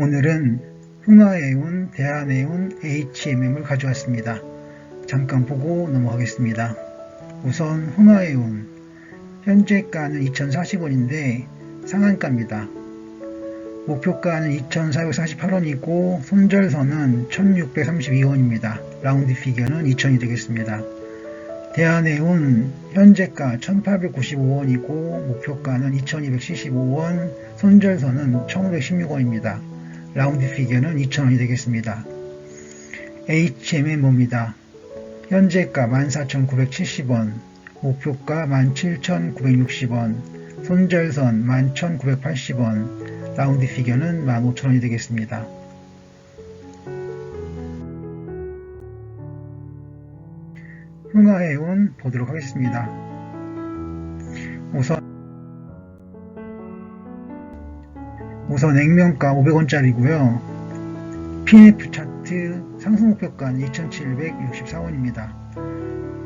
오늘은 흥하해운, 대한해운 HMM을 가져왔습니다. 잠깐 보고 넘어가겠습니다. 우선 흥하해운 현재가는 2,040원인데 상한가입니다. 목표가는 2,448원이고 손절선은 1,632원입니다. 라운드 피겨는 2,000이 되겠습니다. 대한해운 현재가 1,895원이고 목표가는 2,275원, 손절선은 1,516원입니다. 라운드 피겨는 2,000원이 되겠습니다. HMM입니다. 현재가 14,970원, 목표가 17,960원, 손절선 11,980원, 라운드 피겨는 15,000원이 되겠습니다. 흥하해운 보도록 하겠습니다. 우선 우선 액면가 500원짜리고요. PNF 차트 상승 목표가는 2764원입니다.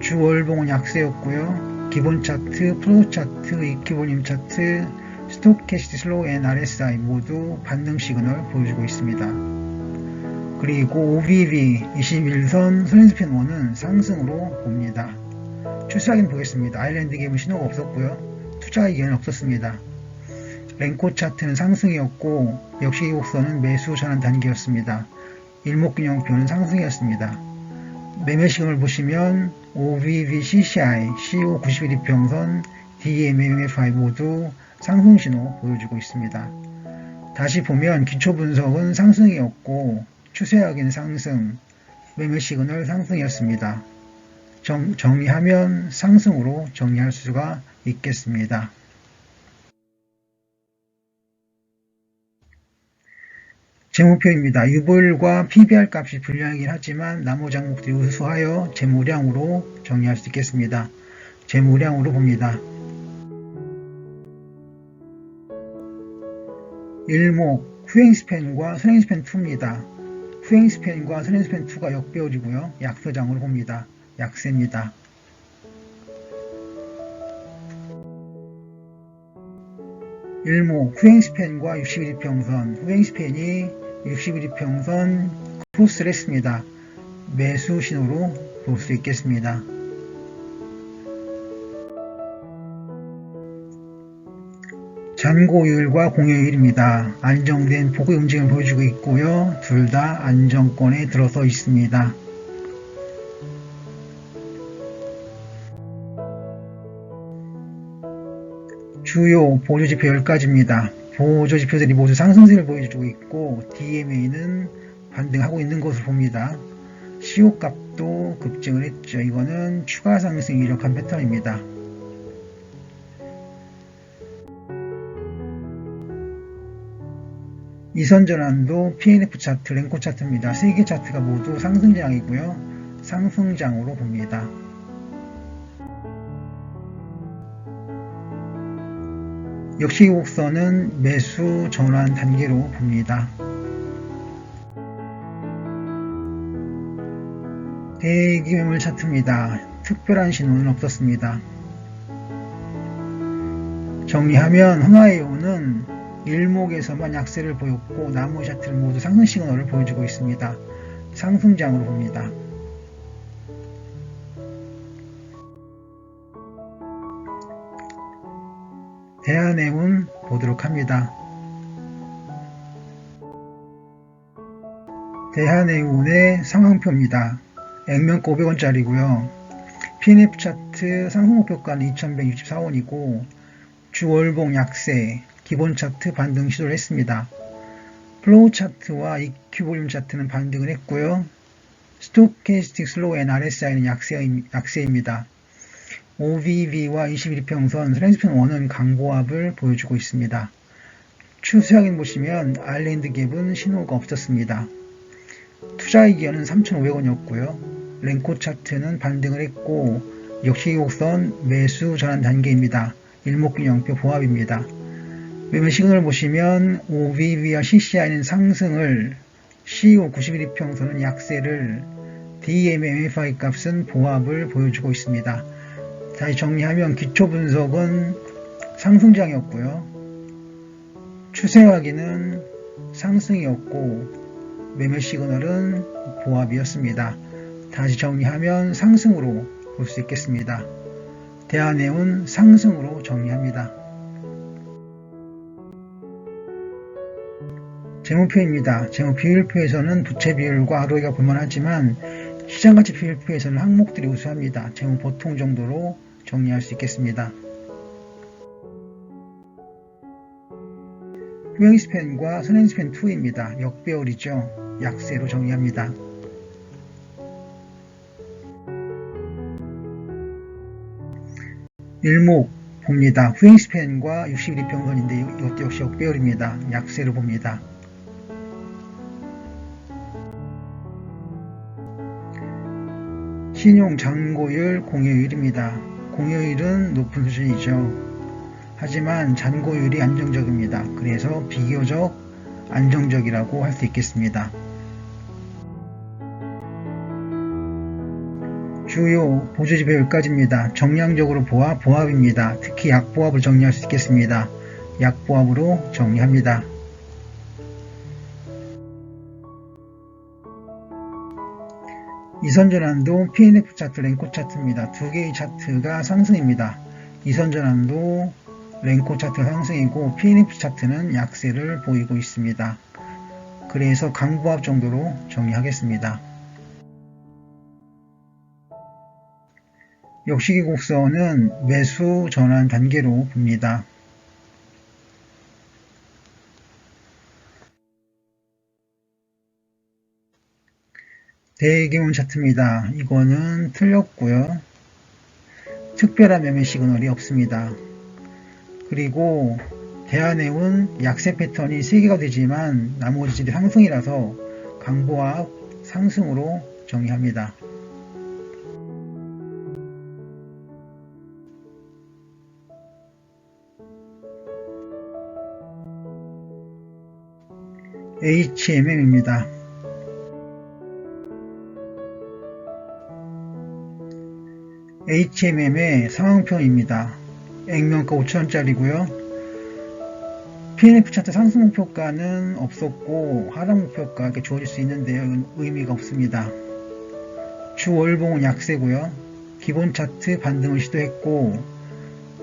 주 월봉은 약세였고요. 기본 차트, 프로 차트, 이키볼륨 차트, 스토캐스트 슬로우 앤 RSI 모두 반등 시그널 보여주고 있습니다. 그리고 OBV 21선 손스핀 1은 상승으로 봅니다. 출사 확인 보겠습니다. 아일랜드 갭은 신호가 없었고요. 투자 의견은 없었습니다. 랭코 차트는 상승이었고 역시 이 곡선은 매수 전환 단계였습니다. 일목균형표는 상승이었습니다. 매매 시간을 보시면 OVV CCI, CO 91 이평선, DMMFI 모두 상승 신호 보여주고 있습니다. 다시 보면 기초 분석은 상승이었고 추세하기는 상승, 매매 시그널 상승이었습니다. 정, 정리하면 상승으로 정리할 수가 있겠습니다. 재무표입니다. 유불과 PBR 값이 불량이긴 하지만 나머지 항목들이 우수하여 재무량으로 정리할 수 있겠습니다. 재무량으로 봅니다. 일목 후행스팬과 선행스팬 2입니다. 후행스팬과 선행스팬 2가 역배열이고요. 약세장으로 봅니다. 약세입니다. 일목 후행스팬과 61이평선 후행스팬이 61이평선 크로스를 했습니다. 매수 신호로 볼 수 있겠습니다. 잔고율과 공여율입니다. 안정된 보고 움직임을 보여주고 있고요. 둘 다 안정권에 들어서 있습니다. 주요 보조지표 10가지입니다. 보조 지표들이 모두 상승세를 보여주고 있고 DMA는 반등하고 있는 것으로 봅니다. CO 값도 급증을 했죠. 이거는 추가 상승 이력한 패턴입니다. 이선 전환도 PNF 차트, 랭코 차트입니다. 세 개 차트가 모두 상승장이고요. 상승장으로 봅니다. 역시 곡선은 매수 전환 단계로 봅니다. 대기매물 차트입니다. 특별한 신호는 없었습니다. 정리하면 흥하이오는 일목에서만 약세를 보였고 나머지 차트는 모두 상승 시그널을 보여주고 있습니다. 상승장으로 봅니다. 대한해운 보도록 합니다. 대한해운의 상황표입니다. 액면가 500원짜리고요. PNF 차트 상승 목표가는 2164원이고 주월봉 약세, 기본 차트 반등 시도를 했습니다. 플로우 차트와 EQ 볼륨 차트는 반등을 했고요. 스토캐스틱 슬로우 앤 RSI는 약세, 약세입니다. OVV와 21평선 트랜스펜 1은 강보합을 보여주고 있습니다. 추세 확인 보시면 아일랜드 갭은 신호가 없었습니다. 투자 이견은 3,500원이었고요. 랭코 차트는 반등을 했고 역시 곡선 매수 전환 단계입니다. 일목균형표 보합입니다. 매매 시그널을 보시면 OVV와 CCI는 상승을 CO 91이평선은 약세를 DMMFI 값은 보합을 보여주고 있습니다. 다시 정리하면 기초 분석은 상승장이었고요. 추세 확인은 상승이었고 매매 시그널은 보합이었습니다. 다시 정리하면 상승으로 볼 수 있겠습니다. 대한해운 상승으로 정리합니다. 재무표입니다. 재무 비율표에서는 부채 비율과 ROE가 볼만하지만 시장가치 비율표에서는 항목들이 우수합니다. 재무 보통 정도로 정리할 수 있겠습니다. 휴행스팬과 선행스팬 2입니다. 역배열이죠. 약세로 정리합니다. 일목 봅니다. 후행스팬과 61평선인데 이것도 역시 역배열입니다. 약세로 봅니다. 신용 잔고율 공여율입니다. 공여율은 높은 수준이죠. 하지만 잔고율이 안정적입니다. 그래서 비교적 안정적이라고 할 수 있겠습니다. 주요 보조지표 여기까지입니다. 정량적으로 보아 보합입니다. 특히 약보합을 정리할 수 있겠습니다. 약보합으로 정리합니다. 이선전환도 PNF 차트, 랭코 차트입니다. 두 개의 차트가 상승입니다. 이선전환도 랭코 차트 상승이고 PNF 차트는 약세를 보이고 있습니다. 그래서 강보합 정도로 정리하겠습니다. 역시기 곡선은 매수 전환 단계로 봅니다. 대기온 차트입니다. 이거는 틀렸고요. 특별한 매매 시그널이 없습니다. 그리고 대한해운 약세 패턴이 3개가 되지만 나머지들이 상승이라서 강보합 상승으로 정리합니다. HMM입니다. HMM의 상황표입니다. 액면가 5천원짜리고요. PNF 차트 상승 목표가는 없었고 하락 목표가 이렇게 주어질 수 있는데요. 이건 의미가 없습니다. 주 월봉은 약세고요. 기본 차트 반등을 시도했고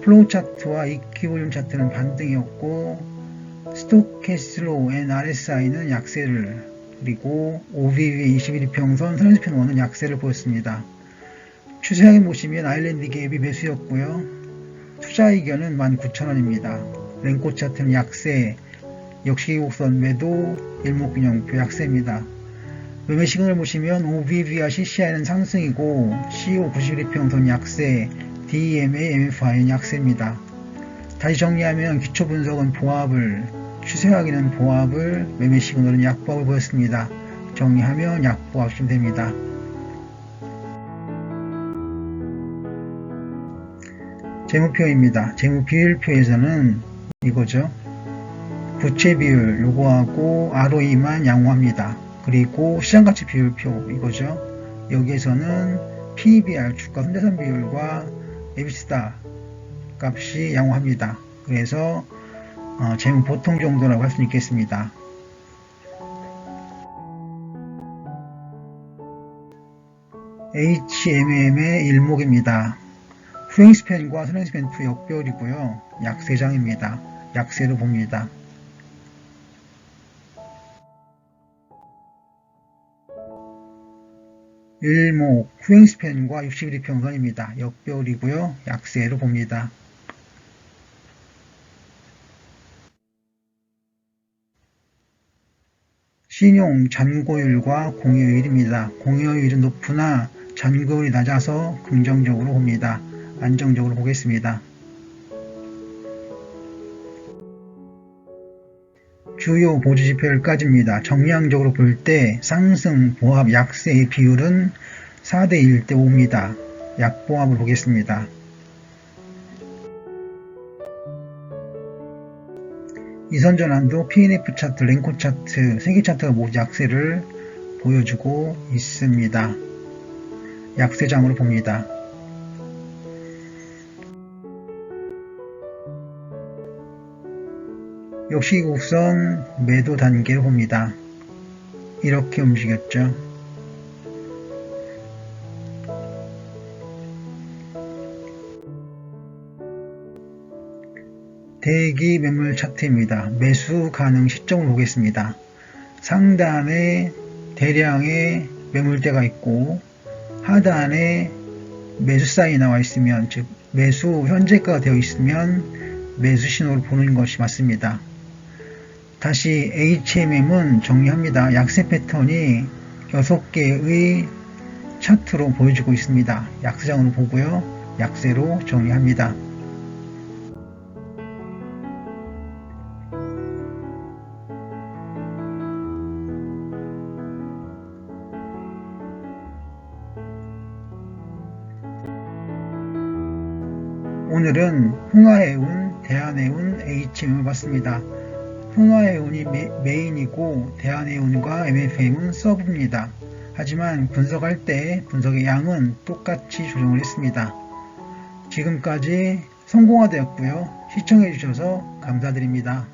플로우 차트와 이퀴볼륨 차트는 반등이었고 스토캐슬로 N RSI는 약세를 그리고 OVV 21평선 트랜스펜 1은 약세를 보였습니다. 추세하게 보시면 아일랜드 갭이 매수였고요. 투자 의견은 19,000원입니다. 랭코 차트는 약세, 역시 곡선 매도, 일목균형표 약세입니다. 매매 시간을 보시면 OVV와 CCI는 상승이고 CO 91평선 약세, DEMA, MFI는 약세입니다. 다시 정리하면 기초 분석은 보합을, 추세 확인은 보합을, 매매 시그널은 약보합을 보였습니다. 정리하면 약보합 이 됩니다. 재무표입니다. 재무 비율표에서는 이거죠. 부채 비율 요거하고 ROE만 양호합니다. 그리고 시장가치 비율표 이거죠. 여기에서는 PBR 주가 손자산 비율과 에비스다 값이 양호합니다. 그래서 어, 재무 보통 정도라고 할 수 있겠습니다. HMM의 일목입니다. 후행스팬과 선행스팬 2 역별이고요. 약 3장입니다. 약세로 봅니다. 일목 후행스팬과 61평선입니다. 역별이고요. 약세로 봅니다. 신용 잔고율과 공여율입니다. 공여율은 높으나 잔고율이 낮아서 긍정적으로 봅니다. 안정적으로 보겠습니다. 주요 보조 지표까지입니다. 정량적으로 볼 때 상승, 보합, 약세의 비율은 4대 1대 5입니다. 약보합을 보겠습니다. 이선전환도 PNF 차트, 랭코 차트, 세계 차트가 모두 약세를 보여주고 있습니다. 약세장으로 봅니다. 역시 우선 매도 단계로 봅니다. 이렇게 움직였죠. 대기 매물 차트입니다. 매수 가능 시점을 보겠습니다. 상단에 대량의 매물대가 있고 하단에 매수 사인이 나와 있으면 즉 매수 현재가가 되어 있으면 매수 신호를 보는 것이 맞습니다. 다시 HMM은 정리합니다. 약세 패턴이 6개의 차트로 보여주고 있습니다. 약세장으로 보고요. 약세로 정리합니다. 오늘은 흥화해운, 대한해운, HM을 봤습니다. 흥화해운이 메 인이고 대한해운과 MFM은 서브입니다. 하지만 분석할 때 분석의 양은 똑같이 조정을 했습니다. 지금까지 성공화 되었고요. 시청해주셔서 감사드립니다.